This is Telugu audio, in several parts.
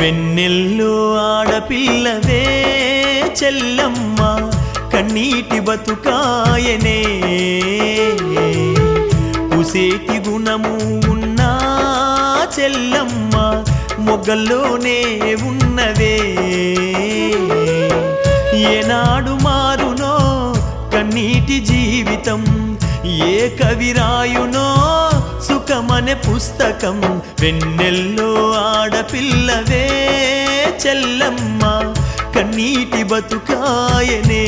వెన్నెల్లు ఆడపిల్లవే చెల్లమ్మ కన్నీటి బతుకాయనే. ఉసేటి గుణము ఉన్నా చెల్లమ్మ మొగ్గల్లోనే ఉన్నవే. ఏనాడు మారునో కన్నీటి జీవితం ఏ కవిరాయునో అనే పుస్తకం వెన్నెల్లో ఆడపిల్లవే చెల్లమ్మ. కన్నీటి బతుకాయనే.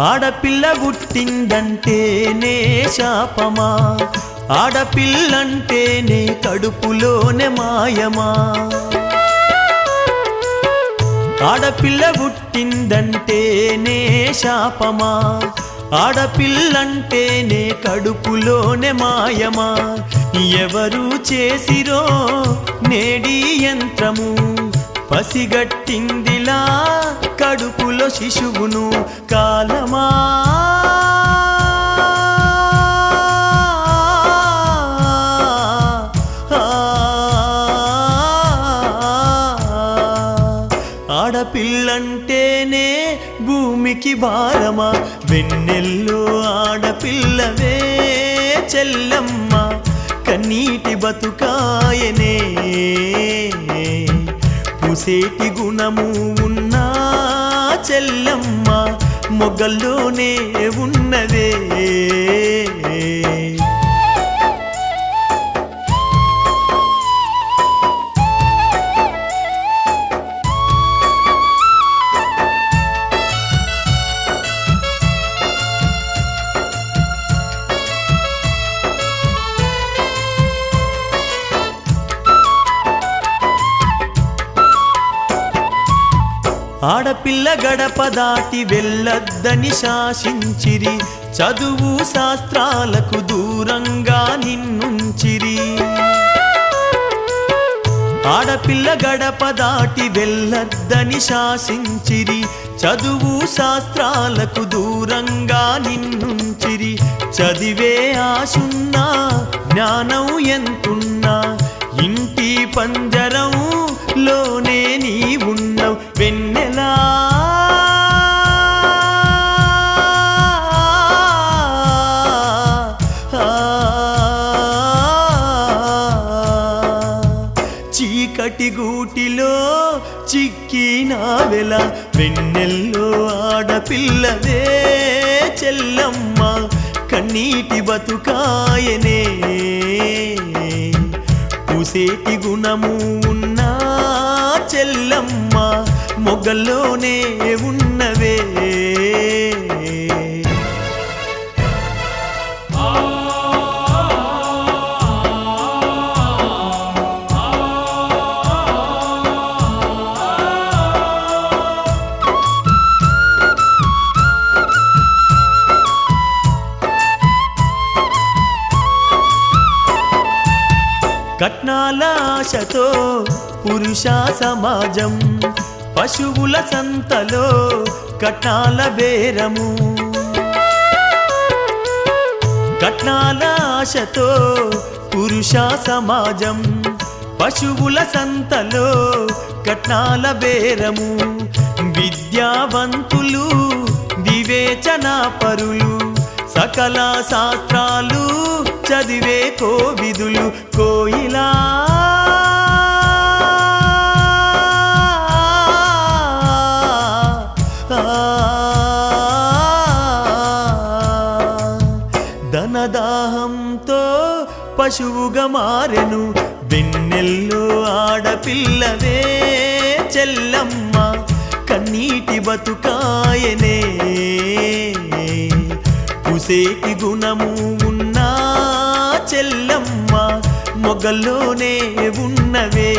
ఆడపిల్ల పుట్టిందంటేనే శాపమా? ఆడపిల్లంటేనే కడుపులోనే మాయమా? ఆడపిల్ల పుట్టిందంటేనే శాపమా? ఆడపిల్లంటేనే కడుపులోనే మాయమా? ఎవరు చేసిరో నేడి యంత్రము? పసిగట్టిందిలా కడుపులో శిశువును కాలమా? ఆడపిల్లంటేనే భూమికి భారమా? వెన్నెల్లో ఆడపిల్లవే చెల్లమ్మ. కన్నీటి బతుకాయనే. పూసేటి గుణము ఉన్నా చెల్లమ్మ మొగల్లోనే ఉన్నదే. ఆడపిల్ల గడప దాటి వెళ్ళొద్దని శాసించిరి. చదువు శాస్త్రాలకు దూరంగా నిన్నుంచిరి. ఆడపిల్ల గడప దాటి వెళ్ళొద్దని శాసించిరి. చదువు శాస్త్రాలకు దూరంగా నిన్నుంచిరి. చదివే ఆశున్నా జ్ఞానం ఎంతున్నా. ఇంటి పంజరం లోనే నీ ఉన్నావు చిక్కినావెల వెన్నెల్లో ఆడపిల్లవే చెల్లమ్మ కన్నీటి బతుకాయనే. పూసేటి గుణము ఉన్నా చెల్లమ్మ మొగల్లోనే ఉన్నవే. కట్నాల ఆశతో పురుష సమాజం పశువుల సంతలో కట్నాల బేరము. కట్నాల ఆశతో పురుష సమాజం పశువుల సంతలో కట్నాల బేరము. విద్యావంతులు వివేచన పరులు సకల శాస్త్రాలు చదివే కోవిదులు కోయిలా. ధనదాహంతో పశువుగా మారెను వెన్నెల్లు ఆడపిల్లవే చెల్లమ్మ కన్నీటి బతుకాయనే. కుసేటి గుణము ఉన్నా చెల్లమ్మ మొగ్గల్లోనే ఉన్నవే.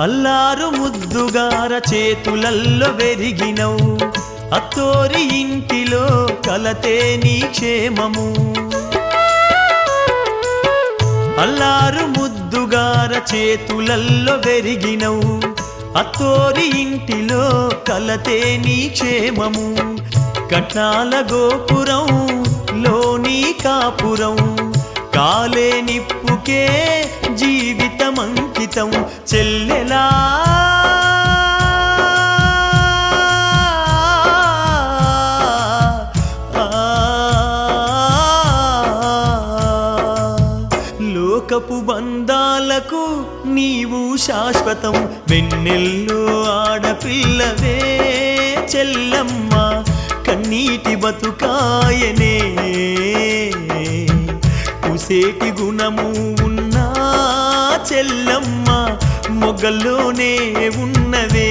అల్లారు ముద్దుగార చేతులల్లో వెరిగినవు. అత్తోరి ఇంటిలో కలతే నీ క్షేమము. అల్లారు ముద్దుగార చేతులల్లో వెరిగినవు. అత్తోరి ఇంటిలో కలతే నీ క్షేమము. కట్నాల గోపురం లోని కాపురం. కాలే నిప్పుకే జీవితం అంకితం చెల్లెలా లోకపు బంధాలకు నీవు శాశ్వతం. వెన్నెల్లో ఆడపిల్లవే చెల్లమ్మ. కన్నీటి బతుకాయనే. సేటి గుణము ఉన్నా చెల్లమ్మ మొగల్లోనే ఉన్నవే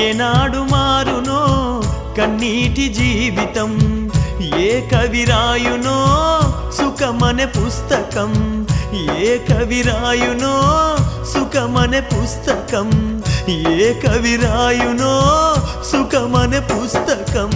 ఏనాడు మారునో కన్నీటి జీవితం ఏ కవిరాయునో సుఖమనే పుస్తకం ఏ కవిరాయునో సుఖమనే పుస్తకం ఏ కవిరాయునో సుఖమనే పుస్తకం.